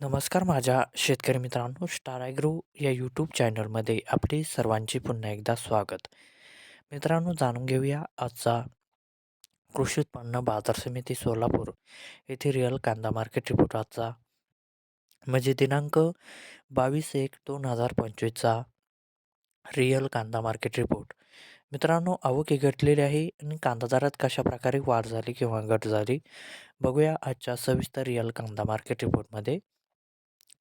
नमस्कार माझ्या शेतकरी मित्रांनो स्टार ॲग्रो या यूट्यूब चॅनलमध्ये आपले सर्वांचे पुन्हा एकदा स्वागत. मित्रांनो जाणून घेऊया आजचा कृषी उत्पन्न बाजार समिती सोलापूर येथे रिअल कांदा मार्केट रिपोर्ट आजचा. म्हणजे दिनांक बावीस एक दोन हजार पंचवीसचा रिअल कांदा मार्केट रिपोर्ट मित्रांनो आवक घटलेली आहे आणि कांदा दरात कशा प्रकारे वाढ झाली किंवा घट झाली बघूया आजच्या सविस्तर रिअल कांदा मार्केट रिपोर्टमध्ये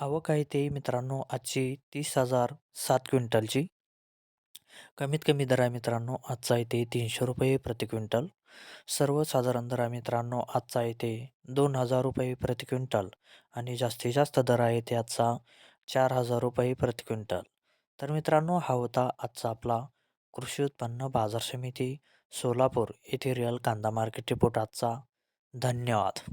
आवक आहे ते मित्रांनो आजची तीस हजार सात क्विंटलची. कमीत कमी दर आहे मित्रांनो आजचा येते तीनशे रुपये प्रति क्विंटल. सर्वसाधारण दर आहे मित्रांनो आजचा येते दोन हजार रुपये प्रति क्विंटल आणि जास्तीत जास्त दर आहे ते आजचा चार हजार रुपये प्रति क्विंटल. तर मित्रांनो हा होता आजचा आपला कृषी उत्पन्न बाजार समिती सोलापूर येथे रिअल कांदा मार्केट रिपोर्ट आजचा. धन्यवाद.